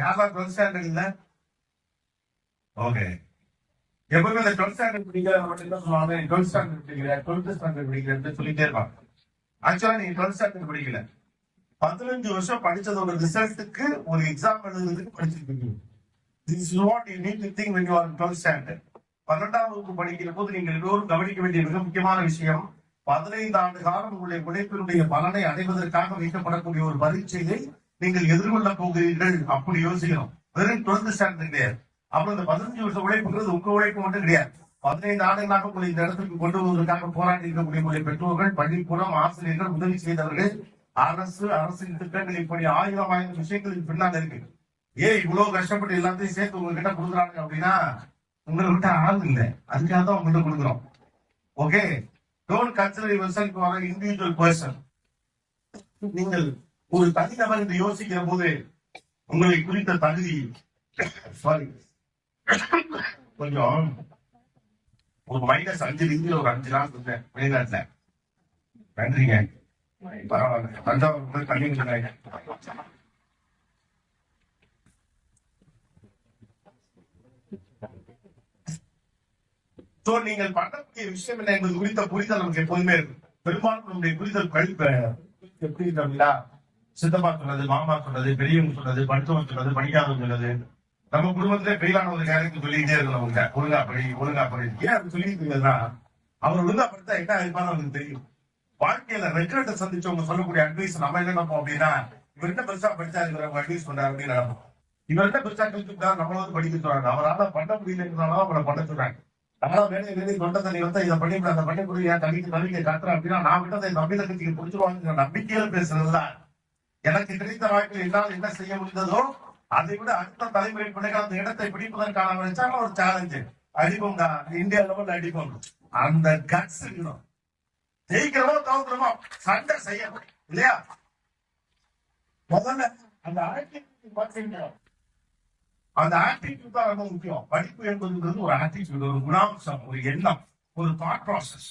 யாரெல்லாம் twelfth standard இல்ல okay எப்பவுமே இந்த டுவெல்த் ஸ்டாண்டர்ட் படிக்கிறவங்க மட்டும் என்ன சொல்லுவாங்க டுவெல்த் ஸ்டாண்டர்ட் படிக்கிற டுவெல்த் ஸ்டாண்டர்ட் படிக்கிறேன்னு சொல்லிட்டே இருப்பாங்க. ஆக்சுவலா நீங்க டுவெல்த் ஸ்டாண்டர்ட் படிக்கல. பதினஞ்சு வருஷம் படிச்சதோட ரிசல்ட்டுக்கு ஒரு எக்ஸாம் எழுதுறதுக்கு படிச்சிருக்கீங்க. This is what you need to think in 12th standard பன்னெண்டாம் வகுப்பு படிக்கிற போது நீங்கள் எல்லோரும் கவனிக்க வேண்டிய மிக முக்கியமான விஷயம் பதினைந்து ஆண்டு காலம் உங்களுடைய உழைப்பினுடைய பலனை அடைவதற்காக வைக்கப்படக்கூடிய ஒரு பரீட்சையை நீங்கள் எதிர்கொள்ள போகிறீர்கள் அப்படி யோசிக்கணும். வெறும் டுவெல்த் ஸ்டாண்டர்ட் கிடையாது. அப்புறம் இந்த பதினஞ்சு வருஷம் உழைப்புங்கிறது உங்க உழைப்பு மட்டும் கிடையாது. பதினைந்து ஆண்டுகளாக உங்களை இந்த இடத்துக்கு கொண்டு வருவதற்காக போராடி இருக்கக்கூடிய உங்களுடைய பெற்றோர்கள் பள்ளிக்கூடம் ஆசிரியர்கள் உதவி செய்தவர்கள் அரசு அரசின் திட்டங்கள் இப்படி ஆயிரம் ஆயிரம் விஷயங்கள் பின்னால் இருக்கு. ஏன் இவ்வளவு கஷ்டப்பட்டு எல்லாத்தையும் சேர்த்து உங்ககிட்ட கொடுக்குறாங்க அப்படின்னா உங்களை விட்ட ஆள் இல்லை. அதுக்காக தான் உங்கள்கிட்ட கொடுக்குறோம். Okay don't consider yourself individual person நீங்கள் ஒரு தனிநபர் என்று யோசிக்கிற போது உங்களை குறித்த தகுதி சாரி கொஞ்சம் ஒரு மைனஸ் அஞ்சு டிகிரி ஒரு அஞ்சு நாள் இருந்தேன். வெளிநாட்டுல. நன்றிங்க. பரவாயில்ல. தஞ்சாவூர் போய் தண்ணி கொடுங்க சோ நீங்கள் பண்ணக்கூடிய விஷயம் என்ன என்பது குறித்த புரிதல் நமக்கு எப்போதுமே இருக்கும். பெரும்பாலும் நம்முடைய புரிதல் கழிப்ப எப்படி இருக்கு அப்படின்னா சித்தப்பா சொன்னது மாமா சொன்னது பெரியவங்க சொன்னது படித்தவங்க சொன்னது படிக்காதவங்க சொன்னது. நம்ம குடும்பத்திலே பெயிலான ஒரு கேரக்டர் சொல்லிக்கிட்டே இருக்கணும் அவங்க ஒழுங்கா படி ஒழுங்கா படி ஏன் அப்படி சொல்லிட்டு இருக்கிறதுனா அவர் ஒழுங்கா படித்தா என்ன ஆயிருப்பான்னு அவனுக்கு தெரியும். வாழ்க்கையில ரெக்ரெட்டை சந்திச்சவங்க சொல்லக்கூடிய அட்வைஸ் நம்ம என்ன நினைப்போம் அப்படின்னா இவர்கிட்ட பெருசா படிச்சா இவர் அட்வைஸ் பண்றாரு அப்படின்னு நடக்கும் இவர் என்ன பெருசா கழிச்சுட்டா நம்மளாவது படிக்க சொல்றாங்க அவரால பண்ண முடியலங்கிறனால அவங்கள பண்ண சொல்றாங்க நம்மளா வேலை வேலை தொண்ட தண்ணி வந்து இதை பண்ணி அதை பண்ணி கொடு என் தண்ணிக்கு நம்பிக்கை கட்டுறேன் அப்படின்னா நான் விட்டு அதை நம்பிக்கை கட்சிக்கு புரிஞ்சுருவாங்க நம்பிக்கையில பேசுறதுதான் எனக்கு கிடைத்த வாழ்க்கையில் என்னால் என்ன செய்ய முடிந்ததோ அதை விட அடுத்த தலைமுறை பிள்ளைகள் அந்த இடத்தை பிடிப்பதற்கான வச்சாங்க ஒரு சேலஞ்சு அடிப்போம்டா இந்தியா லெவல்ல அடிப்போம். அந்த கட்ஸ் இருக்கணும். ஜெயிக்கிறவோ தோக்குறோமோ சண்டை செய்யணும். இல்லையா? முதல்ல அந்த ஆட்டிடியூட் பாத்தீங்கன்னா அந்த ஆட்டிடியூட் தான் ரொம்ப முக்கியம். படிப்பு என்பதுன்றது ஒரு ஆட்டிடியூட் ஒரு குணாம்சம் ஒரு எண்ணம் ஒரு தாட் ப்ராசஸ்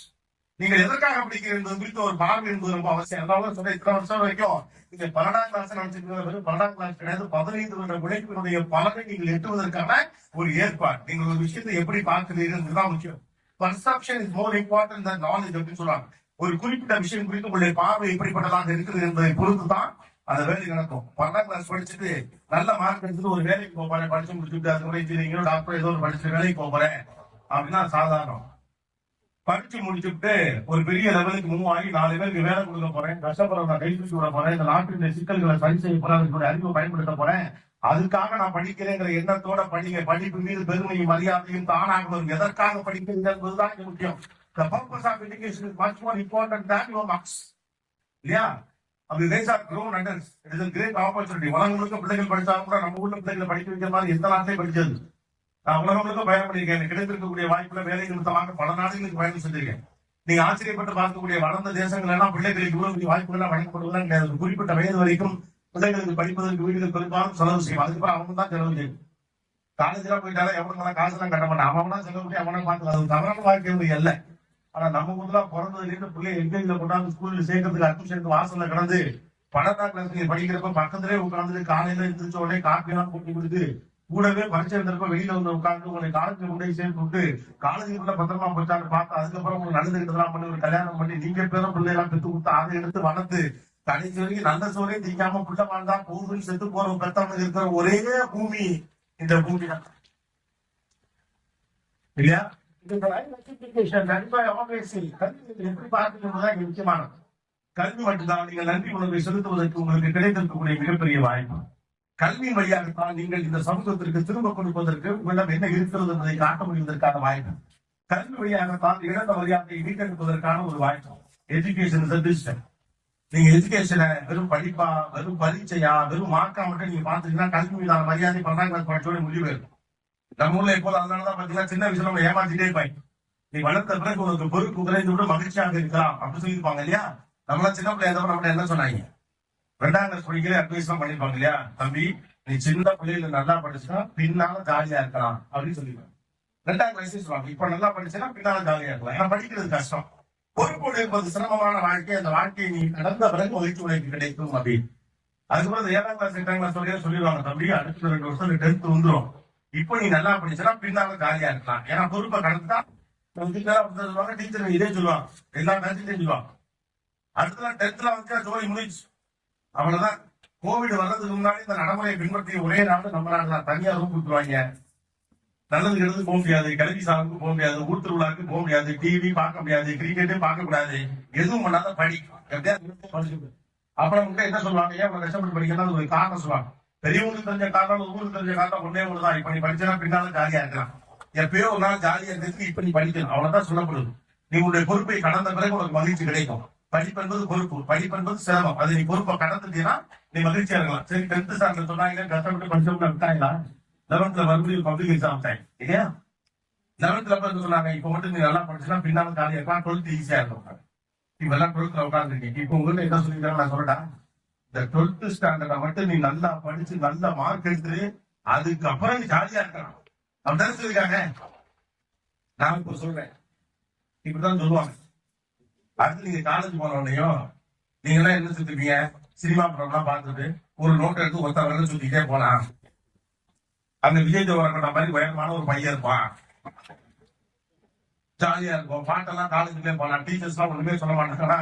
நீங்கள் எதற்காக படிக்கிறீர்கள் என்பது குறித்த ஒரு பார்வை என்பது ரொம்ப அவசியம். அதாவது சொல்ல இத்தனை வருஷம் வரைக்கும் நீங்க பன்னெண்டாம் கிளாஸ் நினைச்சிருக்கிறது பன்னெண்டாம் கிளாஸ் கிடையாது பதினைந்து வருட உழைப்பினுடைய பலனை நீங்கள் எட்டுவதற்கான ஒரு ஏற்பாடு. நீங்கள் ஒரு விஷயத்தை எப்படி பார்க்கிறீர்கள் தான் முக்கியம். Perception is more important than knowledge அப்படின்னு சொல்றாங்க. ஒரு குறிப்பிட்ட விஷயம் குறித்து உங்களுடைய பார்வை எப்படிப்பட்டதாக இருக்குது என்பதை பொறுத்து தான் அந்த வேலை நடக்கும். பன்னெண்டாம் கிளாஸ் படிச்சுட்டு நல்ல மார்க் எடுத்துட்டு ஒரு வேலைக்கு போறேன் படிச்சு முடிச்சுட்டு அதுக்கப்புறம் இன்ஜினியரிங் டாக்டர் ஏதோ ஒரு படிச்சு வேலைக்கு போறேன் அப்படின்னா சாதாரணம். படிச்சு முடிச்சுட்டு ஒரு பெரிய லெவலுக்கு மூவ் ஆகி நாலு பேருக்கு வேலை கொடுக்க போறேன் கஷ்டப்படுறவங்க கை தூக்கி விட போறேன் இந்த நாட்டின் சிக்கல்களை சரி செய்ய போறேன் அறிவை பயன்படுத்த போறேன். அதுக்காக நான் படிக்கிறேங்கிற எண்ணத்தோட படிங்க. படிப்பு மீது பெருமையும் மரியாதையும் தானாக வரும் எதற்காக படிக்கிறீங்க என்பதுதான் இங்க முக்கியம். The purpose of education is much more important than your marks. இல்லையா? அப்படி these are grown and as it is great opportunity உலகம் முழுக்க பிள்ளைகள் படிச்சாலும் கூட நம்ம ஊர்ல பிள்ளைகளை படிக்க வைக்கிற மாதிரி எந்த நாட்டிலே படிச்சது நான் உலகம் முழுக்க பயணம் பண்ணியிருக்கேன் எனக்கு கிடைத்திருக்கக்கூடிய வாய்ப்புல வேலை நிமித்தமாக பல நாடுகளுக்கு பயணம் செஞ்சிருக்கேன். நீங்க ஆச்சரியப்பட்டு பார்க்கக்கூடிய வளர்ந்த தேசங்கள் எல்லாம் பிள்ளைகளுக்கு இவ்வளவு வாய்ப்புகள் எல்லாம் வழங்கப்படுவதெல்லாம் கிடையாது. குறிப்பிட்ட வயது வரைக்கும் பிள்ளைகளுக்கு படிப்பதற்கு வீடுகள் பெரும்பாலும் செலவு செய்யும். அதுக்கப்புறம் அவங்க தான் செலவு செய்யும். காலேஜ்லாம் போயிட்டாலும் எவனுக்கெல்லாம் காசு எல்லாம் கட்ட மாட்டான். அவன் செலவு பண்ணி அவனை பார்த்து அது தவறான வாழ்க்கை முறை அல்ல ஆனா நம்ம ஊர்ல பிறந்ததுலேருந்து பிள்ளை எங்க இதுல கொண்டாந்து ஸ்கூல்ல சேர்க்கறதுக்கு அட்மிஷன் வாசல்ல கிடந்து பன்னெண்டாம் கிளாஸ் நீங்க படிக்கிறப்ப பக்கத்துலேயே உட்காந்துட்டு காலையில எழுந்திரிச்ச உடனே காப்பி எல்லாம் போட்டு கொடுத்து கூடவே பரிச்சை வெளியில வந்து உட்கார்ந்து உங்களை காலேஜ் கொண்டு சேர்ந்து சேர்த்து விட்டு காலேஜுக்குள்ள பத்திரமா போச்சான்னு பார்த்து அதுக்கப்புறம் உங்களுக்கு நல்லது கிட்டதெல்லாம் பண்ணி ஒரு கல்யாணம் பண்ணி நீங்க பேரும் பிள்ளை பெத்து கொடுத்து அதை எடுத்து வளர்த்து கடைசி வரைக்கும் நல்ல சோறே திங்காம புள்ள வாழ்ந்தா பூமி செத்து போற பெத்தவங்க இருக்கிற ஒரே பூமி இந்த பூமி தான். இல்லையா? கண்டிப்பா கல்வி கல்வி மட்டும்தான். நீங்க நன்றி உணர்வை செலுத்துவதற்கு உங்களுக்கு கிடைத்திருக்கக்கூடிய மிகப்பெரிய வாய்ப்பு. கல்வி வழியாகத்தான் நீங்கள் இந்த சமூகத்திற்கு திரும்ப கொடுப்பதற்கு உங்களிடம் என்ன இருக்கிறது என்பதை காட்ட முடிவதற்கான வாய்ப்பு. கல்வி வழியாகத்தான் இழந்த மரியாதையை மீட்டெடுப்பதற்கான ஒரு வாய்ப்பு. எஜுகேஷன் இஸ் டிஸ்டன் நீங்க எஜுகேஷனை வெறும் படிப்பா வெறும் பரீட்சையா வெறும் மார்க்கா மட்டும் நீங்க பாத்துட்டீங்கன்னா கல்வி மீதான மரியாதை பன்னெண்டாம் கிளாஸ் படிச்சோட முடிவு இருக்கும் நம்ம ஊர்ல எப்போது அதனாலதான் பாத்தீங்கன்னா சின்ன வயசுல நம்ம ஏமாத்திட்டே இருப்பாங்க. நீ வளர்த்த பிறகு உனக்கு பொறுப்பு குறைந்து விட மகிழ்ச்சியாக இருக்கலாம் அப்படின்னு சொல்லியிருப்பாங்க இல்லையா? நம்மளாம் சின்ன பிள்ளைய நம்ம என்ன சொன்னாங்க? ரெண்டாம் கிளாஸ் படிக்கல அட்வைஸ் எல்லாம் பண்ணிருப்பாங்க இல்லையா? தம்பி நீ சின்ன பிள்ளையில நல்லா படிச்சுன்னா பின்னால ஜாலியா இருக்கலாம் அப்படின்னு சொல்லிடுவாங்க ரெண்டாம் கிளாஸ் சொல்லுவாங்க இப்ப நல்லா படிச்சேன்னா பின்னால ஜாலியா இருக்கலாம். ஏன்னா படிக்கிறது கஷ்டம். பொறுப்போடு என்பது சிரமமான வாழ்க்கை அந்த வாழ்க்கையை நீ கடந்த பிறகு ஒழித்து உழைப்பு கிடைக்கும் அப்படின்னு. அதுக்கப்புறம் ஏழாம் கிளாஸ் எட்டாம் கிளாஸ் வரையும் சொல்லிடுவாங்க தம்பி அடுத்த ரெண்டு வருஷம் டென்த் வந்துரும். இப்போ நீ நல்லா படிச்சுன்னா பின்னால காலியா இருக்கலாம். ஏன்னா பொறுப்பை கடந்துட்டா சொல்லுவாங்க டீச்சர் இதே சொல்லுவாங்க எல்லா மேட்சும் சொல்லுவாங்க. அடுத்தலாம் டென்த்ல வந்து ஜோலி முடிச்சு அவ்வளவுதான் கோவிட் வர்றதுக்கு முன்னாடி இந்த நடைமுறையை பின்பற்றிய ஒரே நாடு நம்ம நாடு தான் தனியா ரூம் கொடுத்துருவாங்க. நல்லது கெடுத்து போக முடியாது. கல்வி சாவுக்கு போக முடியாது. ஊர் திருவிழாவுக்கு போக முடியாது. டிவி பார்க்க முடியாது. கிரிக்கெட்டே பார்க்க கூடாது. எதுவும் பண்ணாத படி. எப்படியா? அப்புறம் உங்க என்ன சொல்லுவாங்க? ஏன் இவ்வளவு கஷ்டப்பட்டு படிக்கணும் ஒரு காரணம் சொல்லுவாங்க. பெரியவங்களுக்கு தெரிஞ்ச காரணம் ஊருக்கு தெரிஞ்ச காரணம் ஒன்னே தான் இப்ப நீ படிச்சா பின்னாலும் ஜாலியா இருக்கலாம். எப்பயோ ஒரு நாள் ஜாலியா இருந்துச்சு இப்ப நீ படிக்கணும் அவ்வளவுதான் சொல்லப்படுது. நீ உன்னுடைய பொறுப்பை கடந்த பிறகு உனக்கு மகிழ்ச்சி கிடைக்கும். படிப்பு என்பது பொறுப்பு. படிப்பு என்பது சிரமம். அது நீ பொறுப்பை கடந்துட்டீங்கன்னா நீ மகிழ்ச்சியா இருக்கலாம். சரி டென்த் ஸ்டாண்டர்ட் சொன்னாங்க கஷ்டப்பட்டு படிச்சவங்க விட்டாங்களா லெவன்த்ல மறுபடியும் பப்ளிக் எக்ஸாம் டைம் இல்லையா? லெவன்த்ல வந்து சொன்னாங்க? இப்ப மட்டும் நீ நல்லா படிச்சுனா பின்னால காலியா இருக்கலாம் டுவெல்த் ஈஸியா இருக்கும் இப்ப எல்லாம் டுவெல்த்ல உட்காந்துருக்கீங்க இப்ப உங்க என்ன சொல்லிக்கிறாங்க நான் சொல்றேன் இந்த டுவெல்த் ஸ்டாண்டர்ட மட்டும் நீ நல்லா படிச்சு நல்ல மார்க் எடுத்து அதுக்கப்புறம் நீ ஜாலியா இருக்கலாம். அப்படிதான் சொல்லிருக்காங்க நான் இப்ப சொல்றேன். இப்படிதான் சொல்லுவாங்க. அடுத்து நீங்க காலேஜ் போன உடனேயும் நீங்க எல்லாம் என்ன சுத்துப்பீங்க சினிமா படம் எல்லாம் பார்த்துட்டு ஒரு நோட் எடுத்து ஒருத்தர் வரல சுத்திட்டே போலாம். அந்த விஜய் தேவரகோட மாதிரி உயரமான ஒரு பையன் இருப்பான். ஜாலியா இருக்கும். பாட்டெல்லாம் காலேஜ்லயே போலாம். டீச்சர்ஸ் எல்லாம் ஒண்ணுமே சொல்ல மாட்டாங்கன்னா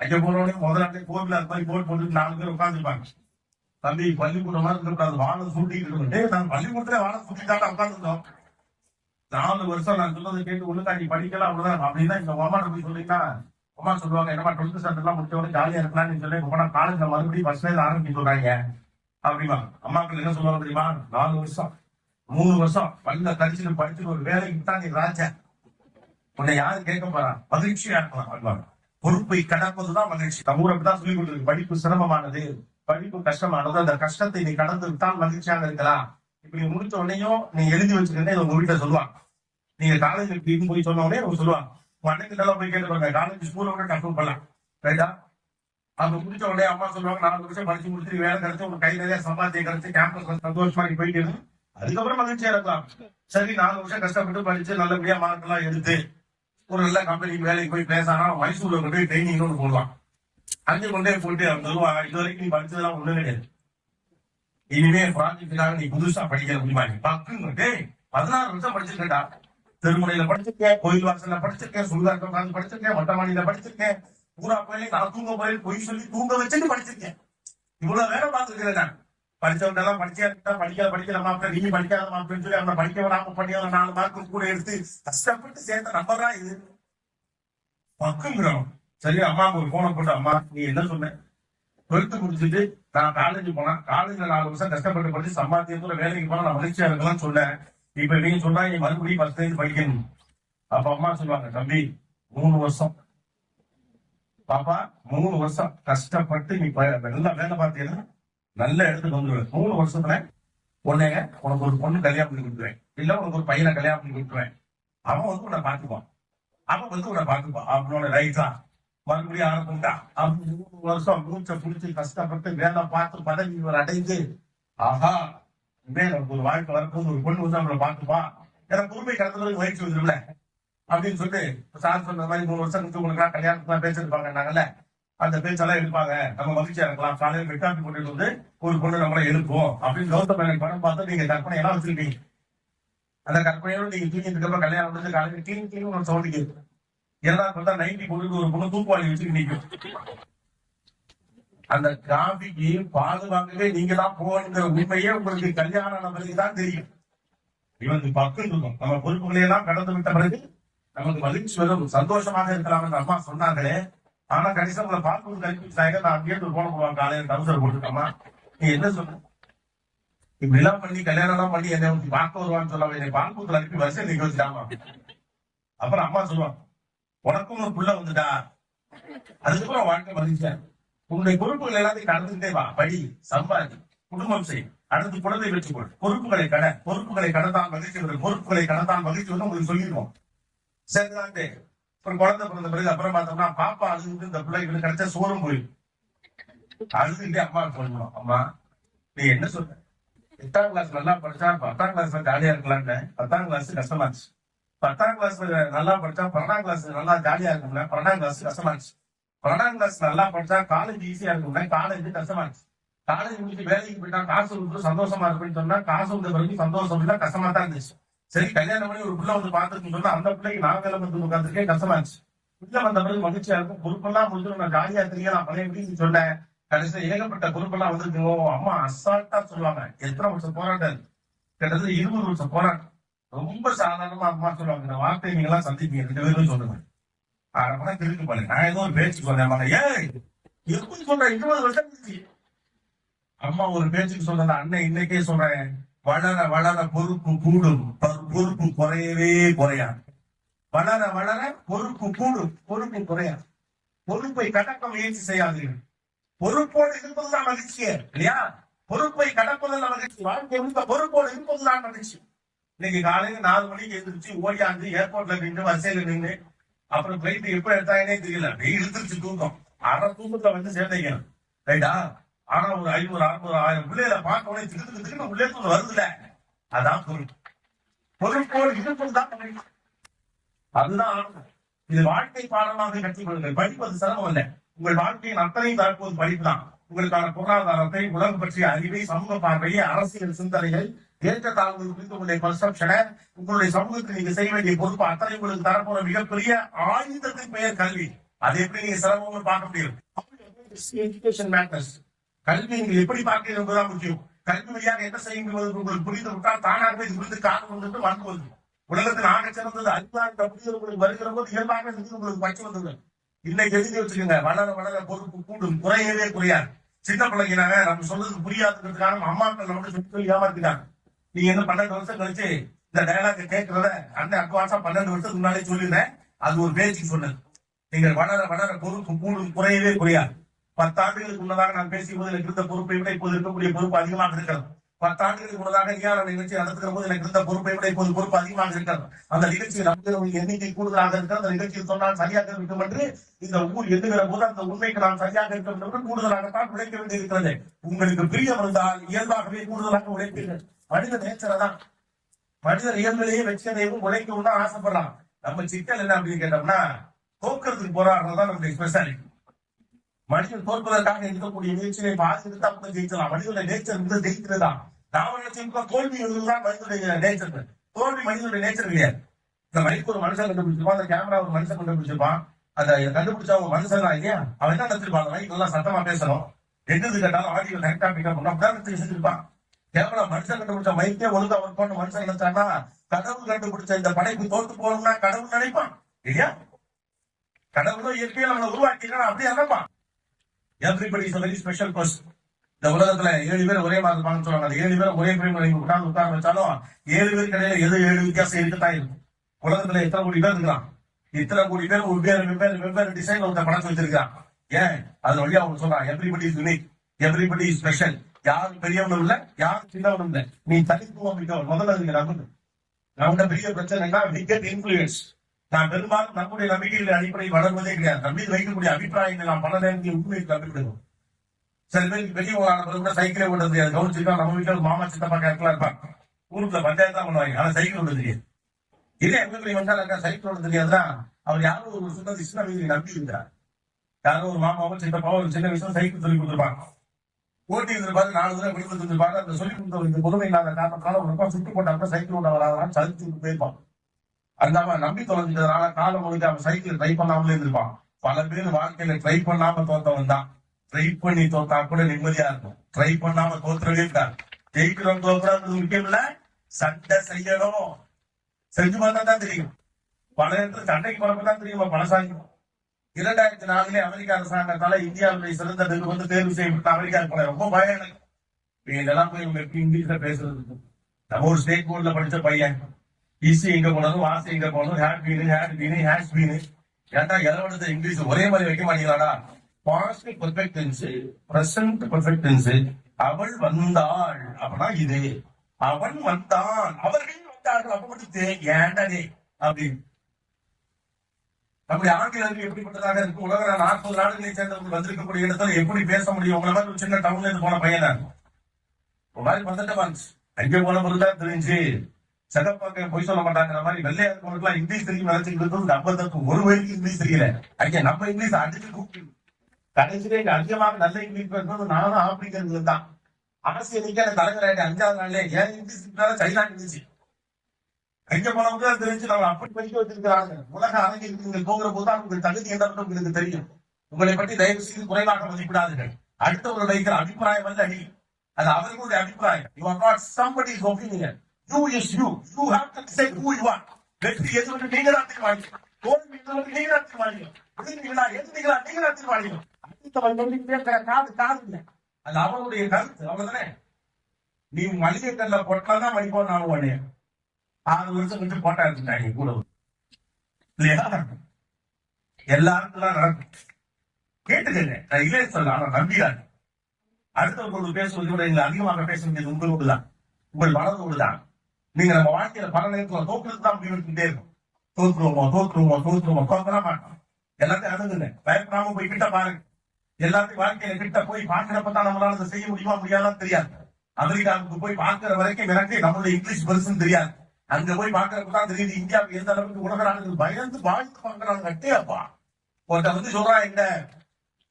ஐயா போனோடனே முதலாளி கோவில அது மாதிரி போட் போட்டு நாலு பேர் உட்காந்துருப்பாங்க தம்பி பள்ளிக்கூடமா இருக்கக்கூடாது வாழை சுட்டிட்டு இருக்கணும். நான் பள்ளிக்கூடத்துல வாழை சுட்டிட்டு உட்காந்துருந்தோம் நாலு வருஷம் நான் சொன்னதை கேட்டு ஒழுங்கா நீ படிக்கலாம் அவ்வளவுதான். அப்படின்னா இந்த அம்மா போய் சொன்னீங்கன்னா அம்மா சொல்லுவாங்க என்னமா டுவெல்த் ஸ்டாண்டர்ட் எல்லாம் முடிச்ச உடனே ஜாலியா இருக்கலாம்னு சொல்லி போனா காலேஜ்ல மறுபடியும் ஃபர்ஸ்ட் இயர் ஆரம்பிச்சு சொல்றாங்க. அப்படிமா அம்மாக்கள் என்ன சொல்லுவாங்க தெரியுமா? நாலு வருஷம் மூணு வருஷம் பல்ல கடிச்சிட்டு படிச்சுட்டு ஒரு வேலைக்கு தான் நீ ராஜா. உன்னை யாரு கேட்க போறா? மகிழ்ச்சியா இருக்கலாம் அப்படிம்பாங்க. பொறுப்பை கடப்பதுதான் மகிழ்ச்சி. தமிழ் அப்படிதான் சொல்லி கொடுத்துருக்கு. படிப்பு சிரமமானது. படிப்பு கஷ்டமானது. அந்த கஷ்டத்தை நீ கடந்து விட்டால் மகிழ்ச்சியாக இருக்கலாம். இப்படி முடிச்ச உடனேயும் நீ எழுதி வச்சுக்கிட்டே உங்க வீட்டுல சொல்லுவாங்க. நீங்க காலேஜ் போய் சொன்ன உடனே அவங்க சொல்லுவாங்க. உங்க நல்லா போய் கேட்டு பாருங்க. காலேஜ் ஸ்கூல்ல கூட கன்ஃபார்ம் பண்ணலாம். ரைட்டா அவங்க முடிச்ச உடனே அம்மா சொல்லுவாங்க நாலு வருஷம் படிச்சு முடிச்சு வேலை கிடைச்சு உங்க கை நிறைய சம்பாத்தியம் கிடைச்சு கேம்பஸ் சந்தோஷமா நீ போயிட்டு அதுக்கப்புறம் மகிழ்ச்சியா இருக்கலாம். சரி நாலு வருஷம் கஷ்டப்பட்டு படிச்சு நல்லபடியா மார்க் எல்லாம் எடுத்து ஒரு நல்ல கம்பெனிக்கு வேலைக்கு போய் பேசானா மைசூர்ல கொண்டு போய் ட்ரைனிங் ஒன்று போடுவான். அஞ்சு கொண்டே போட்டு அவங்க சொல்லுவாங்க இது வரைக்கும் நீ படிச்சதெல்லாம் ஒண்ணு கிடையாது. இனிமே ப்ராஜெக்டுக்காக நீ புதுசா படிக்கிற முடியுமா? நீ பக்குங்க பதினாறு வருஷம் படிச்சிருக்கேன்டா. திருமுறையில படிச்சிருக்கேன் கோயில் வாசல்ல படிச்சிருக்கேன் சுல்தார்க்க உட்கார்ந்து படிச்சிருக்கேன் மொட்டமாடியில படிச்சிருக்கேன். பூரா போய் நான் தூங்க போய் பொய் சொல்லி தூங்க வச்சுட்டு படிச்சிருக்கேன். இவ்வளவு வேலை பார்த்துருக்கிறேன் நான். படிச்சவங்க எல்லாம் படிச்சா இருக்கா படிக்கல மாப்பிள்ள நீ படிக்காத மாப்பிள்ளன்னு சொல்லி அவங்க படிக்க விடாம பண்ணி அவன் நாலு மார்க் கூட எடுத்து கஷ்டப்பட்டு சேர்ந்த நம்பரா இது. பக்குங்கிறோம் சரி அம்மா ஒரு போனை போட்டு அம்மா நீ என்ன சொன்ன? டுவெல்த்து முடிச்சுட்டு நான் காலேஜ் போனேன் காலேஜ்ல நாலு வருஷம் கஷ்டப்பட்டு படிச்சு சம்பாத்தியத்துல வேலைக்கு போனா நான் மகிழ்ச்சியா இருக்கலாம்னு சொன்னேன். இப்ப நீங்க சொன்னா நீ மறுபடியும் ஃபர்ஸ்ட் ஸ்டேஜ் படிக்கணும். அப்ப அம்மா சொல்லுவாங்க தம்பி மூணு வருஷம். பாப்பா மூணு வருஷம் கஷ்டப்பட்டு நீ ப- நல்லா வேலை பார்த்தீங்கன்னா நல்ல இடத்துக்கு வந்துடுவேன் மூணு வருஷத்துல உன்னைய உனக்கு ஒரு பொண்ணு கல்யாணம் பண்ணி கொடுத்துருவேன். இல்ல உனக்கு ஒரு பையனை கல்யாணம் பண்ணி கொடுத்துருவேன். அவன் வந்து உன்னை பாத்துப்பான் அவன் வந்து உன்னை பாத்துப்பான் அவனோட ரைட்டா மறுபடியும் ஆரம்பிட்டா அவன் மூணு வருஷம் மூச்சை பிடிச்சி கஷ்டப்பட்டு வேலை பார்த்து பதவி இவர் அடைந்து ஆஹா நமக்கு ஒரு வாழ்க்கை வரப்போது ஒரு பொண்ணு வந்து நம்மளை பார்த்துப்பா. ஏன்னா பொறுமை கடத்துறதுக்கு முயற்சி வந்துடும்ல அப்படின்னு சொல்லிட்டு சார் சொன்ன மாதிரி மூணு வருஷம் கழிச்சு உங்களுக்கு கல்யாணத்துக்கு பேசிருப்பாங்க நாங்கல்ல அந்த பேச்செல்லாம் எடுப்பாங்க. நம்ம மகிழ்ச்சியா இருக்கலாம். காலையில் வெட்டாப்பி கொண்டுட்டு வந்து ஒரு பொண்ணு நம்மளை எழுப்போம் அப்படின்னு கௌதம் மேனன் படம் பார்த்து நீங்க கற்பனை எல்லாம் வச்சிருக்கீங்க அந்த கற்பனையோட நீங்க தூங்கிட்டு இருக்கப்ப கல்யாணம் முடிஞ்சு காலையில் கிளீன் கிளீன் ஒரு சவுண்ட் கேட்கும் எல்லாரும் பார்த்தா நைன்டி போட்டு ஒரு பொண்ணு தூக்குவாளி வச்சுட்டு நிற்கும் அந்த காபிக்கு பாதுகாக்கவே நீங்க தான் போகணுங்கிற உண்மையே உங்களுக்கு கல்யாணம் ஆன பிறகு தான் தெரியும். இவனுக்கு பக்கம் இருக்கும் நம்ம பொறுப்புகளை எல்லாம் கடந்து விட்ட பிறகு நமக்கு மகிழ்ச்சி வரும். சந்தோஷமாக இருக்கலாம் அம்மா சொன்னாங்களே. ஆனா கடைசியா உங்களை பார்க்கும்போது கல்விச்சாங்க நான் அப்படியே ஒரு போன போவாங்க காலையில டவுசர் போட்டுக்கம்மா. நீ என்ன சொல்ற இப்படி எல்லாம் பண்ணி கல்யாணம் எல்லாம் பண்ணி என்னை பார்க்க வருவான்னு சொல்லாம என்னை பார்க்கூத்துல அனுப்பி வருஷம் நீங்க வச்சுட்டாமா அப்புறம் அம்மா சொல்லுவாங்க உனக்கும் ஒரு புள்ள வந்துட்டா. அதுக்கப்புறம் வாழ்க்கை மகிழ்ச்சியா உன்னுடைய பொறுப்புகள் எல்லாத்தையும் கடந்துகிட்டே வா. படி சம்பாதி குடும்பம் செய். அடுத்து குழந்தை வச்சுக்கொள் பொறுப்புகளை கட. பொறுப்புகளை கடந்தான் மகிழ்ச்சி பொறுப்புகளை கடந்தான் மகிழ்ச்சி வரும். உங்களுக்கு சொல்லிடுவோம். சரிதான்ட்டு அப்புறம் குழந்தை பிறந்த பிறகு அப்புறம் பார்த்தோம்னா பாப்பா அழுது இந்த பிள்ளைகளுக்கு கிடைச்ச சோறும் போயிடும். அழுதுகிட்டே அம்மா சொல்லணும் அம்மா நீ என்ன சொல்ற எட்டாம் கிளாஸ் நல்லா படிச்சா பத்தாம் கிளாஸ்ல ஜாலியா இருக்கலாம்னு பத்தாம் கிளாஸ் கஷ்டமாச்சு. பத்தாம் கிளாஸ் நல்லா படிச்சா பன்னெண்டாம் கிளாஸ் நல்லா ஜாலியா இருக்கும்ல பன்னெண்டாம் கிளாஸ் கஷ்டமாச்சு. பன்னெண்டாம் கிளாஸ் நல்லா படிச்சா காலேஜ் ஈஸியா இருக்கும்ல காலேஜ் கஷ்டமா இருந்துச்சு. காலேஜ் முடிச்சு வேலைக்கு போயிட்டா காசு கொடுத்து சந்தோஷமா இருக்குன்னு சொன்னா காசு வந்த சந்தோஷம் இல்லை கஷ்டமா தான் இருந்துச்சு. சரி கல்யாணம் பண்ணி ஒரு பிள்ளை வந்து பாத்துருக்குன்னு சொன்னா அந்த பிள்ளைக்கு நான் வேலை வந்து உட்காந்துருக்கே கஷ்டமா இருந்துச்சு. பிள்ளை வந்த பிறகு மகிழ்ச்சியா இருக்கும். பொறுப்பெல்லாம் முடிஞ்சு நான் ஜாலியா தெரியல நான் பழைய வீட்டுக்கு சொன்னேன். கடைசியில் ஏகப்பட்ட பொறுப்பெல்லாம் வந்துருக்குங்க அம்மா அசால்ட்டா சொல்லுவாங்க. எத்தனை வருஷம் போராட்டம் கிட்டத்தட்ட இருபது வருஷம் போராட்டம். ரொம்ப சாதாரணமா அம்மா சொல்லுவாங்க. இந்த வார்த்தை நீங்க எல்லாம் சந்திப்பீங்க. ரெண்டு பேரும் சொல்லுங்க. அரை மணி நேரம் இருக்கு பாருங்க நான் ஏதோ ஒரு பேச்சு சொன்னேன் மகன், ஏய் எப்படி சொல்றேன் இருபது வருஷம் அம்மா ஒரு பேச்சுக்கு சொன்ன அண்ணன் இன்னைக்கே சொல்றேன் வளர வளர பொறுப்பு கூடும். பொறுப்பு குறையவே குறையாது. வளர வளர பொறுப்பு கூடும். பொறுப்பு குறையாது. பொறுப்பை கடக்க முயற்சி செய்யாதீர்கள். பொறுப்போடு இருப்பதுதான் மகிழ்ச்சி இல்லையா? பொறுப்பை கடப்பதில் மகிழ்ச்சி. வாழ்க்கை முழுக்க பொறுப்போடு இருப்பதுதான் மகிழ்ச்சி. இன்னைக்கு காலையில நாலு மணிக்கு எழுந்திரிச்சு ஓடியாந்து ஏர்போர்ட்ல நின்று வரிசையில நின்று அப்புறம் பிளைட் எப்ப எடுத்தாங்கன்னே தெரியல. அப்படியே இழுத்துருச்சு தூக்கம். அரை தூக்கத்தை வந்து சேர்ந்தீங்க ரைட்டா ஆனா ஒரு ஐநூறு அறுநூறு ஆயிரம் பிள்ளைகளை பார்க்க உடனே திக்கு திக்கு உள்ளே தூக்கம் வருதுல அதான் பொருள். பொருட்கோள் இருப்பதுதான் மகிழ்ச்சி அதுதான் இது வாழ்க்கை பாடமாக கற்றுக் கொள்ளுங்கள். படிப்பது சிரமம் இல்லை உங்கள் வாழ்க்கையின் அத்தனையும் தற்போது படிப்பு தான். உங்களுக்கான பொருளாதாரத்தை உலகம் பற்றிய அறிவை சமூக பார்வையை அரசியல் சிந்தனைகள் ஏற்றத்தாழ்வுகள் குறித்து உங்களுடைய கன்ஸ்ட்ரக்ஷனை உங்களுடைய சமூகத்துக்கு நீங்க செய்ய வேண்டிய பொறுப்பு அத்தனை உங்களுக்கு தரப்போற மிகப்பெரிய ஆயுதத்தின் பெயர் கல்வி. அது எப்படி நீங்க சிரமங்கள் பார்க்க முடியும்? எஜுகேஷன் மேட்டர்ஸ் கல்வி நீங்கள் எப்படி பார்க்கிறீங்க என்பதுதான் முக்கியம். கல்வி வழியாக என்ன செய்யுங்கள் உங்களுக்கு புரிந்து விட்டால் தானாகவே இது குறித்து காரணம் என்று வந்து வருது உலகத்தில் ஆக சிறந்தது அறிவான் புரிதல் உங்களுக்கு வருகிற போது இயல்பாக இது உங்களுக்கு பச்சு வந்தது இன்னைக்கு எழுதி வச்சுக்கோங்க. வளர வளர பொறுப்பு கூடும். குறையவே குறையாது. சின்ன பிள்ளைங்க நம்ம சொல்றது புரியாதுன்றதுக்காக அம்மாக்கள் நம்மளுக்கு சொல்லி சொல்லி ஏமாத்திட்டாங்க. நீங்க என்ன பன்னெண்டு வருஷம் கழிச்சு இந்த டயலாக் கேட்கறத அந்த அட்வான்ஸா பன்னெண்டு வருஷத்துக்கு முன்னாலே சொல்லியிருந்தேன். அது ஒரு பேச்சுக்கு சொன்னது. நீங்கள் வளர வளர பொறுப்பு கூடு குறையவே குறையாது. பத்தாண்டுகளுக்கு முன்னதாக நான் பேசிய போது எனக்கு இருந்த பொறுப்பை விட இப்போது இருக்கக்கூடிய பொறுப்பு அதிகமாக இருக்கிறது. பத்தாண்டுகளுக்கு முன்னதாக நீயான நிகழ்ச்சி நடத்துகிற போது எனக்கு இருந்த பொறுப்பை விட இப்போது பொறுப்பு அதிகமாக இருக்கிறது. அந்த நிகழ்ச்சியில் நம்புகிறவங்க எண்ணிக்கை கூடுதலாக இருக்கிறது. அந்த நிகழ்ச்சியில் சொன்னால் சரியாக இருக்கும் என்று இந்த ஊர் எண்ணுகிற போது அந்த உண்மைக்கு நாம் சரியாக இருக்க வேண்டும் என்று கூடுதலாகத்தான் உழைக்க வேண்டியிருக்கிறது. உங்களுக்கு பிரியம் இருந்தால் இயல்பாகவே கூடுதலாக உழைப்பீர்கள். மனித நேச்சரை தான். மனிதர் இயல்பிலேயே வெற்றியடையவும் உழைக்கவும் தான் ஆசைப்படுறான் நம்ம சிக்கல் என்ன அப்படின்னு கேட்டோம்னா தோக்கிறதுக்கு போராடுறது தான் நம்முடைய ஸ்பெஷாலிட்டி மனிதன் தோற்பதற்காக இருக்கக்கூடிய நிகழ்ச்சியை பாதி தப்பு ஜெயிச்சலாம் மனிதனுடைய நேச்சர் வந்து ஜெயிக்கிறது தான். நாம நினைச்சிருக்கோம் தோல்வி எழுதுதான் மனிதனுடைய நேச்சர் தோல்வி மனிதனுடைய நேச்சர் கிடையாது. இந்த மைக் ஒரு மனுஷன் கண்டுபிடிச்சிருப்பான் அந்த கேமரா ஒரு மனுஷன் கண்டுபிடிச்சிருப்பான். அந்த கண்டுபிடிச்ச அவங்க மனுஷன் தான் இல்லையா? அவன் என்ன நினைச்சிருப்பான்? அந்த மைக் நல்லா சத்தமா பேசணும். என்னது கேட்டாலும் ஆடியோ கரெக்டா பிக்கப் பண்ணணும் அப்படிதான் செஞ்சிருப்பான் கேவலம் மனுஷன் கண்டுபிடிச்ச மைக்கே ஒழுங்கா ஒர்க் பண்ண மனுஷன் நினைச்சான்னா கடவுள் கண்டுபிடிச்ச இந்த படைப்பு தோத்து போகணும்னா கடவுள் நினைப்பான். இல்லையா? கடவுளும் இயற்கையை நம்மளை உருவாக்கினா அப்படியே நினைப்பான் everybody is very special person இந்த உலகத்துல ஏழு பேர் ஒரே மாதிரி இருப்பாங்கன்னு சொல்லுவாங்க ஏழு பேர் ஒரே பிரிவு நீங்க உட்கார்ந்து வச்சாலும் ஏழு பேர் கிடையாது எது ஏழு வித்தியாசம் இருக்கத்தான் இருக்கும். உலகத்துல எத்தனை கோடி பேர் இருக்கிறான் இத்தனை கோடி பேர் ஒரு வெவ்வேறு வெவ்வேறு டிசைன் ஒருத்த படம் வச்சிருக்கான் ஏன்? அது வழியா அவங்க சொல்றான் everybody is unique everybody special யாரும் பெரியவனும் இல்ல யாரும் சின்னவனும் இல்ல. நீ தனித்துவம் மிக்கவன். முதல்ல நீங்க நம்பணும் நம்மகிட்ட பெரிய பிரச்சனைனா விக்கெட் இன்ஃபுளுயன்ஸ் நான் பெரும்பாலும் நம்முடைய நம்பிக்கைகளின் அடிப்படையில் வளர்வதே கிடையாது. நம்பி வைக்கக்கூடிய அபிப்பிராயங்கள் நாம் பல நேரங்களில் உண்மையை கண்டுபிடிக்கும் சில பேருக்கு பெரியவங்களான பிறகு கூட சைக்கிளே ஓட்ட தெரியாது. கவனிச்சிருக்கா? நம்ம வீட்டில் மாமா சித்தப்பா கேட்கலாம் இருப்பாங்க. ஊருக்குள்ள பஞ்சாயத்து தான் பண்ணுவாங்க. ஆனா சைக்கிள் ஓட்ட தெரியாது. இதே எங்க வந்தாலும் இருக்கா சைக்கிள் ஓட்ட தெரியாதுன்னா அவர் யாரும் ஒரு சொன்னது சின்ன வயசுல நம்பி இருந்தார் யாரும் ஒரு மாமாவும் சித்தப்பாவும் ஒரு சின்ன வயசுல சைக்கிள் சொல்லி கொடுத்துருப்பாங்க. ஓட்டி இருந்திருப்பாரு நாலு தடவை விடுத்து இருந்திருப்பாரு அந்த சொல்லி கொடுத்த இந்த பொறுமை இல்லாத காரணத்தால ஒரு பக்கம் சுட்டு போட்டாங்க சைக்கிள் ஓட்ட வராதான் சலிச்சு விட்டு போயிருப்பான். அந்த அவன் நம்பி தொலைஞ்சதுனால காலம் முழுக்க அவன் சைக்கிள் ட்ரை பண்ணாமலே இருந்திருப்பான். பல பேர் வாழ்க்கையில ட்ரை பண்ணாம தோத்தவன் தான். ட்ரை பண்ணி தோத்தா கூட நிம்மதியா இருக்கும். ட்ரை பண்ணாம தோத்துறவே இருக்காது. ஜெயிக்கிறோம் தோக்குறது முக்கியம் இல்ல சண்டை செய்யணும். செஞ்சு பார்த்தா தான் தெரியும். பல இடத்துல சண்டைக்கு போறப்ப தான் தெரியுமா. பணசாலி இரண்டாயிரத்தி நாலுல அமெரிக்க அரசாங்கத்தால இந்தியாவுடைய சிறந்த நெல் வந்து தேர்வு செய்யப்பட்ட அமெரிக்காவுக்கு போன ரொம்ப பயம் எனக்கு இதெல்லாம் போய் இவங்க எப்படி இங்கிலீஷ்ல பேசுறது நம்ம ஒரு ஸ்டேட் போர்ட்ல படிச்ச பையன். இசி எங்க போனதும் வாசி எங்க போனதும் had been had been has been ஏன்டா எலவனத்தை இங்கிலீஷ் ஒரே மாதிரி வைக்க மாட்டீங்களாடா past perfect tense present perfect tense அவள் வந்தாள். அப்படின்னா இது. அவன் வந்தான். அவர்கள் வந்தார்கள். அப்ப மட்டும் ஏன்டா அப்படின்னு. நம்முடைய ஆங்கிலம் எப்படிப்பட்டதாக இருக்கு உலக நாற்பது நாடுகளை சேர்ந்தவர்கள் வந்திருக்கக்கூடிய இடத்துல எப்படி பேச முடியும்? உங்களை மாதிரி ஒரு சின்ன டவுன்ல இருந்து போன பையன் நான் ஒரு மாதிரி வந்துட்டு வந்துச்சு. அங்கே போன பொருள் தெரிஞ்சு. சகப்பாக்க பொய் சொல்ல மாட்டாங்கிற மாதிரி வெள்ளையா இருக்கவங்களுக்கு இங்கிலீஷ் தெரியும். நினைச்சுட்டு இருக்கும் நம்ம தப்பு ஒரு வழிக்கு இங்கிலீஷ் தெரியல. அங்கே நம்ம இங்கிலீஷ் அடிச்சு கூப்பிட்டு. கடைசியில இங்க அதிகமாக நல்ல இங்கிலீஷ் பேசுறது நானும் ஆப்பிரிக்கர்கள் தான். அரசியல் நீக்க தலைவர் அஞ்சாவது நாள்ல ஏன் இங்கிலீஷ் சைனா இருந்துச்சு எங்க போனவங்க தெரிஞ்சு நம்ம அப்படி படிக்க வச்சிருக்கிறாங்க. உலக அரங்கில் நீங்கள் போகிற போதுதான் உங்கள் தகுதி என்னன்னு உங்களுக்கு தெரியும். உங்களை பற்றி தயவு செய்து குறைவாக மதிப்பிடாதீர்கள். அடுத்தவர்கள் வைக்கிற அபிப்பிராயம் அல்ல நீ. அது அவர்களுடைய அபிப்பிராயம். You are not somebody's opinion you is you you have to say who you are வெற்றி எது வந்து நீங்க தான் தீர்மானிக்கணும். தோல்வி எது வந்து நீங்க தான் தீர்மானிக்கும் விழுந்தீங்களா எழுந்தீங்களா நீங்க தான் தீர்மானிக்கணும். அடுத்தவன் சொல்லி காது காது இல்லை. அது அவனுடைய கருத்து. அவ்வளவுதானே? நீ மளிகை கல்ல பொட்டலாம் மடிப்போம் நானும் உடனே ஆறு வருஷம் கழிச்சு போட்டா எடுத்துட்டாங்க கூட இல்லையா எல்லாருக்கும் தான் நடக்கும்? கேட்டுக்கங்க. நான் இல்லை சொல்ல ஆனா நம்பிதான் அடுத்தவர்களோடு பேசுவது கூட எங்களை அதிகமாக பேச வேண்டியது உங்களோடு தான். உங்கள் மனதோடு தான். நீங்க நம்ம வாழ்க்கையில பல நேரத்துல தோற்கிறது தான் முடிவெடுத்துட்டே இருக்கும். தோற்றுருவோமோ தோற்றுருவோமோ தோற்றுருவோமோ தோற்றலாம் மாட்டோம். எல்லாத்தையும் அணுகுங்க பயப்படாம போய் கிட்ட பாருங்க. எல்லாத்தையும் வாழ்க்கையில கிட்ட போய் பார்க்கிறப்ப தான் நம்மளால அதை செய்ய முடியுமா முடியாதான் தெரியாது. அமெரிக்காவுக்கு போய் பார்க்கிற வரைக்கும் எனக்கு நம்மளுடைய இங்கிலீஷ் பெருசுன்னு தெரியாது. அங்க போய் பார்க்கறப்ப தான் தெரியுது இந்தியாவுக்கு எந்த அளவுக்கு உலக பயந்து வாழ்த்து பாக்குறாங்க கட்டியாப்பா ஒருத்த வந்து சொல்றா என்ன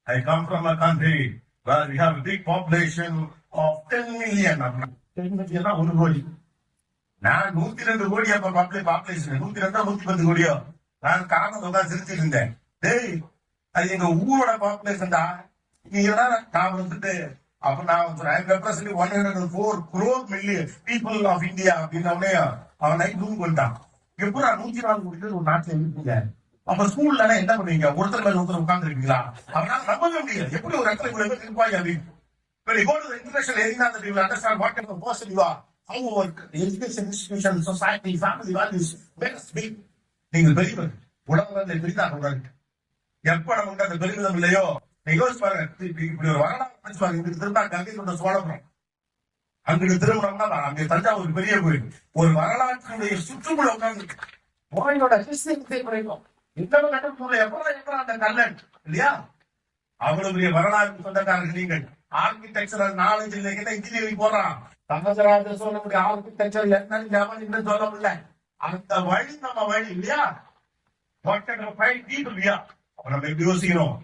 I come from a country where we have a big population of 10 million. Ten million ஒரு கோடி. நான் நூத்தி ரெண்டு கோடி அப்ப பாப்புலேஷன் நூத்தி ரெண்டா நூத்தி பத்து கோடியோ? நான் காரணம் உட்காந்து சிரிச்சிட்டு இருந்தேன். டேய் அது எங்க ஊரோட பாப்புலேஷன் தான் நீ நான் வந்துட்டு அப்ப நான் சொல்றேன் represent one hundred four crore million people of India அப்படின்னே அவன் நைட் ரூம் பண்ணிட்டான் எப்படா நூத்தி நாலு கோடி பேர் ஒரு நாட்டுல இருக்கீங்க அப்ப ஸ்கூல்ல என்ன பண்ணுவீங்க? ஒருத்தர் மேல ஒருத்தர் உட்கார்ந்து இருக்கீங்களா அவனால நம்பவே முடியல. எப்படி ஒரு இடத்துல இவ்வளவு பேர் இருப்பாங்க அப்படின்னு When you go to the international arena, that you will understand what kind of person you are, how our education institution, society, family values, be. நீங்கள் பெரியவர். பெரிதாக எப்ப நமக்கு அந்த பெருமிதம் இல்லையோ? நீங்க யோசிச்சு பாருங்க. இப்படி ஒரு வரலாறு பாருங்க. திரும்ப கங்கை கொண்ட சோழபுரம். அங்கிட்டு திருமணம்னா அங்க தஞ்சாவூர் பெரிய கோயில். ஒரு வரலாற்றுடைய சுற்றுப்புற உட்கார்ந்து கோயிலோட ஹிஸ்டரி குறைக்கும் இந்த கட்டத்துல எப்பதான் எப்பறம் அந்த கல்லன் இல்லையா? அவ்வளவு பெரிய வரலாறு சொந்தக்காரர்கள் நீங்கள். ஆர்கிடெக்சர் நாலேஜ் இல்லைன்னா இன்ஜினியரிங் போறான் தங்கசராஜ சோழனுடைய ஆர்கிடெக்சர் என்னன்னு ஞாபகம் இன்னும் சொல்ல முடியல. அந்த வழி நம்ம வழி இல்லையா? இல்லையா? அப்ப நம்ம எப்படி யோசிக்கணும்?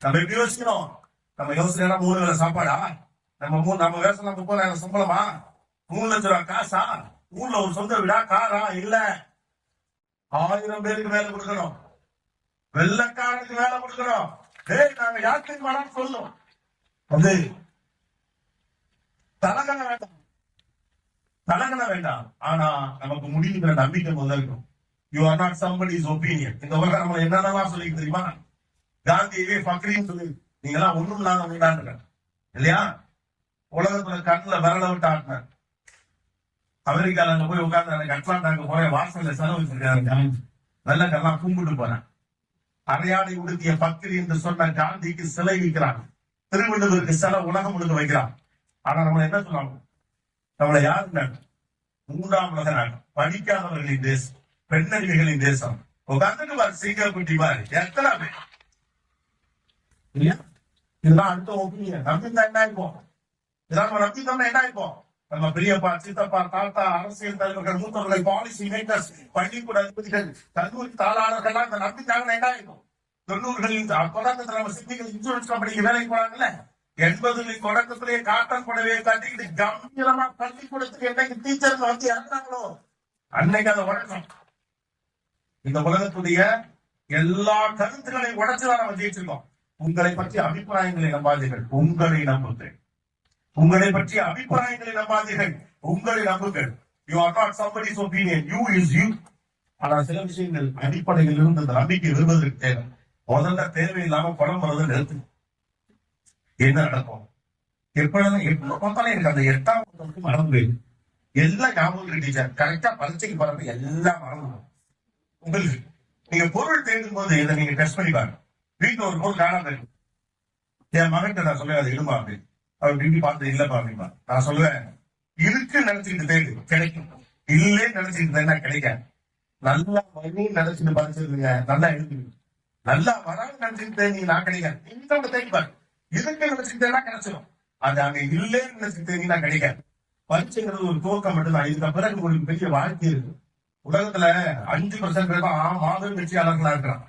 நம்ம எப்படி யோசிக்கணும்? நம்ம யோசிக்கிறோம் மூணு வேலை சாப்பாடா? நம்ம மூணு நம்ம வேசம் முப்பதாயிரம் சம்பளமா? மூணு லட்சம் ரூபாய் காசா? ஊர்ல ஒரு சொந்த விடா? காரா? இல்ல. ஆயிரம் பேருக்கு வேலை கொடுக்கணும். வெள்ளக்காரனுக்கு வேலை கொடுக்கணும். டேய் நாங்க யாத்திரை வேணாம் சொல்லும். அது தலகண வேண்டாம். தலகண வேண்டாம். ஆனா நமக்கு முடிவுங்கிற நம்பிக்கை முதல்ல இருக்கும் you are not somebody's opinion இந்த உலகம் நம்ம என்னென்னலாம் சொல்லி தெரியுமா? காந்தியவே பக்ரின்னு சொல்லி நீங்க எல்லாம் ஒண்ணும் இல்லாத உண்டாங்க இல்லையா? உலகத்துல கண்ணுல விரல விட்டு ஆட்டினார். அமெரிக்கால அங்க போய் உட்கார்ந்து எனக்கு அட்லாண்டாங்க போய் வாசல்ல செலவு வச்சிருக்காரு நல்ல கும்பிட்டு போறேன் அரையாடை உடுத்திய பக்ரி என்று சொன்ன காந்திக்கு சிலை வைக்கிறாங்க திருவள்ளுவருக்கு சில உலகம் முழுக்க வைக்கிறான் ஆனா நம்ம என்ன சொல்லுவாங்க? நம்மளை யாரு நாடு? மூன்றாம் உலக நாடு. படிக்காதவர்களின் தேசம் பெண்ணறிவுகளின் தேசம். உட்காந்துட்டு பாரு சிங்கக்குட்டி பாரு எத்தனை பேர்? இல்லையா? இதெல்லாம் அடுத்த ஒப்பீனியன் நம்ம என்ன ஆயிப்போம்? இதான் நம்ம நம்பி என்ன ஆயிப்போம் நம்ம பெரியப்பா சித்தப்பா தாத்தா அரசியல் தலைவர்கள் மூத்தவர்கள் பாலிசி மேக்கர்ஸ் பள்ளிக்கூட அதிபதிகள் கல்லூரி தாளாளர்கள்லாம் இந்த நம்பிட்டாங்கன்னா என்ன ஆயிடும் தொண்ணூறுகளின் அப்பதான் நம்ம சித்திகள் இன்சூரன்ஸ் கம்பெனிக்கு வேலைக்கு போறாங்கல்ல? எண்பதுகளின் தொடக்கத்திலேயே காட்டன் புடவையை கட்டிக்கிட்டு கம்பீரமா பள்ளிக்கூடத்துக்கு என்னைக்கு டீச்சர்ல வந்து இறந்தாங்களோ? அன்னைக்கு அதை உடச்சோம். இந்த உலகத்துடைய எல்லா கருத்துக்களையும் உடைச்சுதான் நம்ம ஜெயிச்சிருக்கோம். உங்களை பற்றி அபிப்பிராயங்களை நம்பாதீர்கள். உங்களை நம்புகிறேன். உங்களை பற்றிய அபிப்பிராயங்களை நம்பாதீர்கள் உங்களை நம்புங்கள். You are not somebody's opinion you is you ஆனா சில விஷயங்கள் அடிப்படையில் இருந்து அந்த நம்பிக்கை வருவதற்கு தேவை. முதல்ல தேவையில்லாம படம் வர்றது நிறுத்து. என்ன நடக்கும்? எப்பொழுதும் எப்போ பார்த்தாலும் எனக்கு அந்த எட்டாம் வகுப்பு மறந்து எல்லாம் ஞாபகம் இருக்கு டீச்சர் கரெக்டா பரீட்சைக்கு போறது எல்லாம் மறந்துடும் உங்களுக்கு நீங்க பொருள் தேடும் போது இதை நீங்க டெஸ்ட் பண்ணி பாருங்க. வீட்டுல ஒரு பொருள் காணாம இருக்கு என் மகன்கிட்ட நான் சொல்ல அது இடுமா அப்படின்னு அவர் திரும்பி பார்த்து இல்லப்பா அப்படிமா நான் சொல்லுவேன் இருக்கு நினைச்சுக்கிட்டு தேடு கிடைக்கும். இல்லே நினைச்சுக்கிட்டு தான் கிடைக்காது. நல்லா வரும் நினைச்சுட்டு படிச்சிருந்தீங்க நல்லா எழுதுங்க. நல்லா வரான்னு நினைச்சுக்கிட்டு நீ நான் கிடைக்காது. இன்னொன்று தேடி பாரு. இருக்கு நினைச்சுக்கிட்டேன்னா கிடைச்சிடும் அது அங்க இல்லேன்னு நினைச்சுக்கிட்டு நான் கிடைக்காது. பரீட்சைங்கிறது ஒரு துவக்கம் மட்டும்தான். இதுக்கு பிறகு உங்களுக்கு பெரிய வாழ்க்கை இருக்கு. உலகத்துல அஞ்சு பர்சன்ட் பேர் தான் மாபெரும் வெற்றியாளர்களா இருக்கிறான்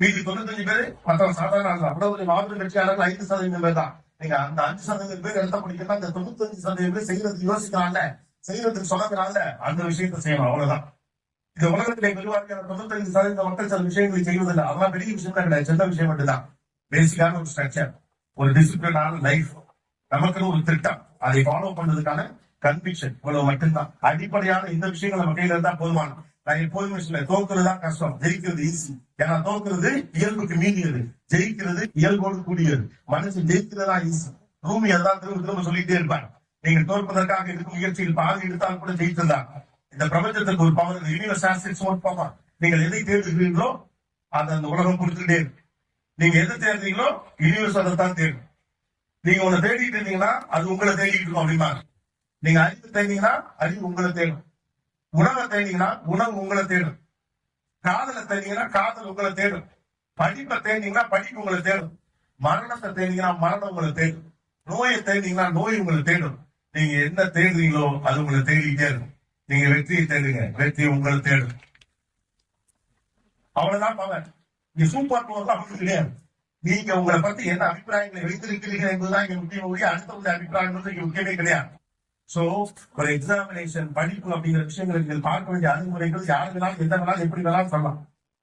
மீதி தொண்ணூத்தஞ்சு பேர் மற்ற சாதாரண அவ்வளவு மாபெரும் மாவட்ட கட்சியாளர்கள் ஐந்து சதவீதம் பேர் தான். நீங்க அந்த அஞ்சு சதவீதம் பேர் எழுத பிடிக்கணும் அந்த தொண்ணூத்தஞ்சு சதவீதம் பேர் செய்யறதுக்கு யோசிக்கிறான்ல செய்யறதுக்கு சொன்னாங்கனால அந்த விஷயத்த செய்யணும் அவ்வளவுதான். இந்த உலகத்திலே பெருவாரியான தொண்ணூத்தஞ்சு சதவீத மக்கள் சில விஷயங்களை செய்வதில்லை. அதெல்லாம் பெரிய விஷயம் தான் கிடையாது. சின்ன விஷயம் மட்டும்தான். பேசிக்கான ஒரு ஸ்ட்ரக்சர் ஒரு டிசிப்ளினான லைஃப் நமக்குன்னு ஒரு திட்டம். அதை ஃபாலோ பண்றதுக்கான கன்விக்ஷன் இவ்வளவு மட்டும்தான். அடிப்படையான இந்த விஷயங்கள் நம்ம கையில இருந்தா போதுமான நான் எப்போதுமே சொல்லுவேன் தோக்குறது தான் கஷ்டம். ஜெயிக்கிறது ஈஸி ஏன்னா தோக்குறது இயல்புக்கு மீறியது. ஜெயிக்கிறது இயல்போடு கூடியது. மனுஷன் ஜெயிக்கிறதா ஈஸி ரூமி அதான் திரும்ப திரும்ப சொல்லிட்டே இருப்பாங்க நீங்க தோற்பதற்காக இருக்கும் முயற்சியில் பாதி எடுத்தால் கூட ஜெயித்ததா இந்த பிரபஞ்சத்துக்கு ஒரு பவர் யூனிவர்ஸ் ஆசிட்ஸ் ஒரு பவர் நீங்கள் எதை தேடுகிறீர்களோ அதை அந்த உலகம் கொடுத்துட்டே நீங்க எதை தேடுறீங்களோ யூனிவர்ஸ் அதை தான் தேடும். நீங்க உன்னை தேடிட்டு இருந்தீங்கன்னா அது உங்களை தேடிட்டு இருக்கும் அப்படிமா நீங்க அறிவு தேடிங்கன்னா அறிவு உங்களை தேடும். உணவை தேடிங்கன்னா உணவு உங்களை தேடும். காதலை தேடிங்கன்னா காதல் உங்களை தேடும். படிப்பை தேடிங்கன்னா படிப்பு உங்களை தேடும். மரணத்தை தேடிங்கன்னா மரணம் உங்களை தேடும். நோயை தேடிங்கன்னா நோய் உங்களை தேடும். நீங்க என்ன தேடுறீங்களோ அது உங்களை தேடிக்கிட்டே இருக்கும். நீங்க வெற்றியை தேடுங்க. வெற்றி உங்களை தேடும். அவ்வளவுதான் பவர் நீ சூப்பர் பவர் அப்படி கிடையாது நீங்க உங்களை பத்தி என்ன அபிப்பிராயங்களை வைத்திருக்கிறீர்கள் என்பதுதான் இங்க முக்கியம். ஒழிய அடுத்தவங்க அபிப்பிராயம் இங்க முக்கியமே கிடையாது. சோ ஒரு எக்ஸாமினேஷன் படிப்பு அப்படிங்கிற விஷயங்களை நீங்கள் பார்க்க வேண்டிய அணுகுமுறைகள் யாரு வேணாலும் எந்த வேணாலும் எப்படி வேணாலும் சொல்லலாம்.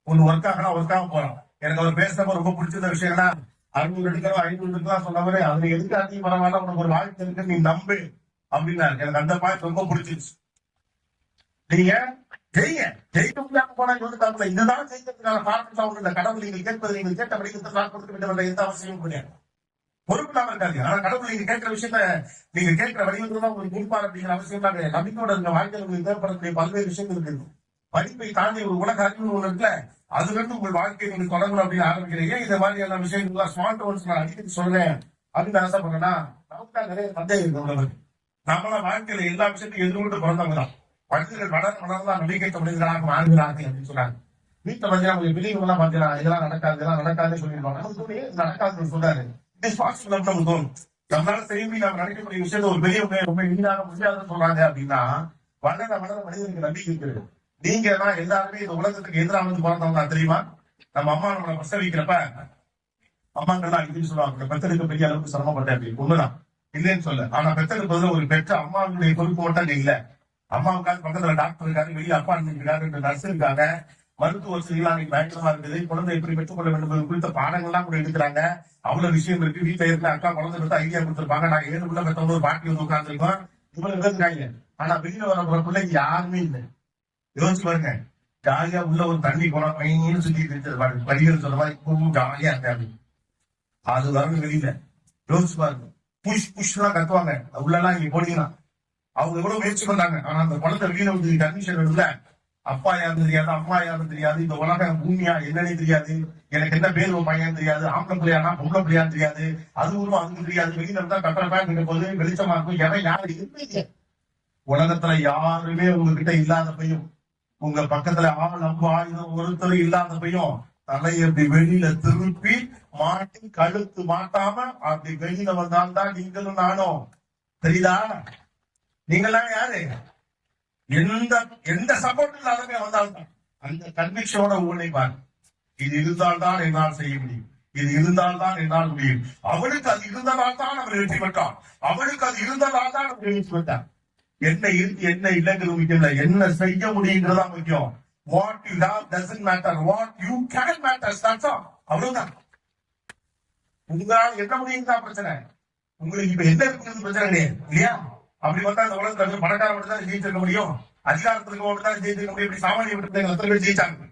ஒன்னு ஒர்க் ஆகலாம் ஒர்க் ஆக போறோம். எனக்கு அவர் பேசுறப்ப ரொம்ப பிடிச்சிருந்த விஷயம்னா அறுநூறு எடுக்கிறோம் ஐநூறு எடுக்கலாம் சொன்னவரே அதுல எதுக்கு அதிகம் பரவாயில்ல உனக்கு ஒரு வாழ்க்கை இருக்கு நீ நம்பு அப்படின்னாரு எனக்கு அந்த பாயிண்ட் ரொம்ப பிடிச்சிருச்சு. நீங்க ஜெயிங்க. ஜெயிக்க முடியாம போனா வந்து தரல இதுதான் ஜெயிக்கிறதுக்கான காரணம் ஒண்ணு. இல்லை கடவுள் நீங்கள் கேட்பது நீங்கள் கேட்ட படிக்கிறது நான் எந்த அவசியமும் கிடையாது. பொறுப்பு இல்லாம இருக்காது ஆனா கடவுள் நீங்க கேட்கிற விஷயத்த நீங்க கேட்கிற வடிவத்துல தான் உங்களுக்கு கொடுப்பாரு அப்படிங்கிற அவசியம் தான் கிடையாது நம்பிக்கையோட இருக்க வாழ்க்கையில் உங்களுக்கு தேவைப்படக்கூடிய பல்வேறு விஷயங்கள் இருக்கு படிப்பை தாண்டி ஒரு உலக அறிவு ஒண்ணு இருக்குல்ல அதுல இருந்து உங்கள் வாழ்க்கையை நீங்க தொடங்கணும் அப்படின்னு ஆரம்பிக்கிறீங்க. இந்த மாதிரியான விஷயங்கள் ஸ்மார்ட் ஒன்ஸ் நான் அடிக்கடி சொல்றேன் அப்படின்னு ஆசைப்படுறேன்னா நமக்கு தான் நிறைய சந்தேகம் இருக்கு உங்களுக்கு நம்மள வாழ்க்கையில எல்லா விஷயத்தையும் எதிர்கொண்டு பிறந்தவங்க தான். படுத்துகள் வளர வளர்ந்தா நம்பிக்கை மனிதர்களாக வாழ்கிறார்கள் அப்படின்னு சொன்னாங்க வீட்டுல பாத்தீங்கன்னா உங்களுக்கு பெரியவங்க எல்லாம் பாத்தீங்கன்னா இதெல்லாம் நடக்காது இதெல்லாம் நடக்காதுன்னு சொல்லிடுவாங்க நமக்கு நடக்காதுன்னு சொல்றாரு. இட்ஸ் பாசிபிள் நம்மளால திரும்பி நம்ம நினைக்கக்கூடிய விஷயத்த ஒரு பெரிய ரொம்ப எளிதாக முடியாதுன்னு சொல்றாங்க அப்படின்னா வளர வளர மனிதனுக்கு நம்பிக்கை நீங்க எல்லாருமே இந்த உலகத்துக்கு எதிராக வந்து பிறந்தவங்க தான் தெரியுமா? நம்ம அம்மா நம்மளை பிரசவிக்கிறப்ப அம்மாங்கள்லாம் இதுன்னு சொல்லுவாங்க. பெத்தெடுக்க பெரிய அளவுக்கு சிரமப்பட்டேன் அப்படின்னு. உண்மைதான். இல்லைன்னு சொல்ல ஆனா பெத்தெடுப்பதுல ஒரு பெற்ற அம்மாவுடைய பொறுப்பு மட்டும் இல்ல. அம்மாவுக்காக பக்கத்துல டாக்டர் இருக்காரு வெளியே அப்பா இருக்காரு நர்ஸ் இருக்காங்க. மருத்துவ வசதிகள் பயங்கரமா இருக்குது. குழந்தை எப்படி பெற்றுக்கொள்ள வேண்டும் என்பது குறித்த பாடங்கள்லாம் கூட எடுக்கிறாங்க அவ்வளவு விஷயம் இருக்கு. வீட்டுல இருக்க அக்கா குழந்தை பெற்ற ஐடியா கொடுத்துருப்பாங்க. நாங்க ஏழு பிள்ளை பெற்றவங்க ஒரு பாட்டி வந்து உட்கார்ந்துருக்கோம். இவ்வளவு இருக்காங்க. ஆனா வெளியில வர போற பிள்ளைக்கு யாருமே இல்லை. யோசிச்சு பாருங்க. ஜாலியா உள்ள ஒரு தண்ணி குளம் பையன்னு சுத்திட்டு இருந்தது வரிகள் சொல்ற மாதிரி பூவும் ஜாலியா இருக்காது அது வரணும் வெளியில. யோசிச்சு பாருங்க. புஷ் புஷ் எல்லாம் கத்துவாங்க. உள்ளெல்லாம் நீங்க போனீங்கன்னா. அவங்க எவ்வளவு முயற்சி பண்றாங்க. ஆனா அந்த குழந்தை வெளியில வந்து அட்மிஷன் இல்ல அப்பா யாருன்னு தெரியாது அம்மா யாருன்னு தெரியாது இந்த உலகம் பூமியா என்னன்னு தெரியாது எனக்கு என்ன பேர் பையன் தெரியாது ஆம்பளை பிள்ளையானா பொம்பளை பிள்ளையான்னு தெரியாது அது உருவம் அதுக்கு தெரியாது வெளியில இருந்தா கட்டுற பேங்க் போது வெளிச்சமா இருக்கும் எவன் யாரு? இருப்பீங்க உலகத்துல யாருமே உங்ககிட்ட இல்லாதப்பையும் உங்க பக்கத்துல ஆள் அம்பு ஆயுதம் ஒருத்தர் இல்லாத பையும் தலையை அப்படி வெளியில திருப்பி மாட்டி கழுத்து மாட்டாம அப்படி வெளியில வந்தால்தான் நீங்களும் நானும். தெரியுதா? நீங்களாம் யாரு? எந்த எந்த சப்போர்ட் இல்லாதவே வந்தால்தான் அந்த கன்விக்ஷனோட உங்களை பாரு. இது இருந்தால்தான் என்னால் செய்ய முடியும். இது இருந்தால்தான் என்னால் முடியும். அவனுக்கு அது இருந்ததால் தான் அவர் வெற்றி பெற்றான். அவனுக்கு அது இருந்ததால் தான் அவர் வெற்றி பெற்றான். என்ன இருந்து என்ன இல்லைங்கிறது முக்கியம் இல்லை என்ன செய்ய முடியுங்கிறதா முக்கியம். What you have doesn't matter what you can matter that's all அவ்வளவுதான். உங்களால் என்ன முடியும் தான் பிரச்சனை? உங்களுக்கு இப்ப என்ன இருக்குங்கிறது பிரச்சனை கிடையாது இல்லையா? அப்படி பார்த்தா அந்த உலகத்துல வந்து பணக்கார மட்டும் தான் ஜெயிச்சிருக்க முடியும். அதிகாரத்துக்கு மட்டும் தான் ஜெயிச்சிருக்க முடியும். இப்படி சாமானிய விட்டு எத்தனை பேர் ஜெயிச்சாங்க?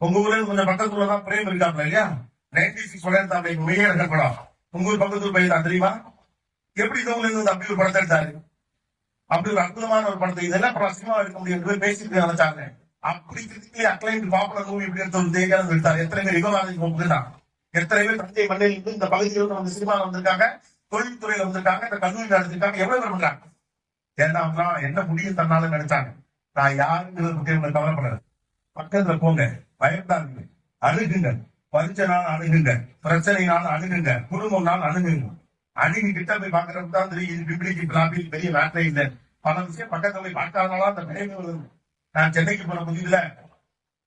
உங்க ஊர்ல கொஞ்சம் பக்கத்துல தான் பிரேம் இருக்காப்ல இல்லையா? நைன்டி சிக்ஸ் வளர்ந்தாங்க மிக படம் உங்க ஊர் பக்கத்து பையன் தான் தெரியுமா? எப்படி இந்த ஊர்ல இருந்து அப்படி ஒரு படத்தை எடுத்தாரு? அப்படி ஒரு அற்புதமான ஒரு படத்தை. இதெல்லாம் அப்புறம் சினிமா எடுக்க முடியும் என்று பேசிட்டு நினைச்சாங்க அப்படி கிரிட்டிக்கலி அக்ளைண்ட் பாப்புலர் மூவி இப்படி எடுத்து ஒரு தேஜானந்த் எடுத்தார். எத்தனை பேர் யுகவாதி போகுதுன்னா எத்தனை பேர் தஞ்சை மண்ணில் இருந்து இந்த பகுதியில் இருந்து வந்து சினிமா வந்திருக்காங்க? தொழில்துறையில வந்திருக்காங்க இந்த கல்லூரியில நடத்திருக்காங்க எவ்வளவு பேர் பண்றாங்க? ஏன்னா என்ன முடியும் தன்னாலும் நினைச்சாங்க. நான் யாருங்கிறது பத்தி உங்களை கவலைப்படல. பக்கத்துல போங்க பயப்படாதீங்க. அணுகுங்க. பரிச்சனால அணுகுங்க. பிரச்சனைனால அணுகுங்க. குடும்பம்னால அணுகுங்க. அணுகி கிட்ட போய் பாக்குறது தான் தெரியும். இது பிப்ளிக்கு பிளாபி பெரிய வேட்டை இல்லை. பல விஷயம் பக்கத்துல போய் பார்க்காதனால அந்த விளைவு நான் சென்னைக்கு போன புதியதுல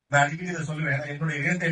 நான் அடிக்கடி இதை சொல்லுவேன். என்னுடைய இயற்கை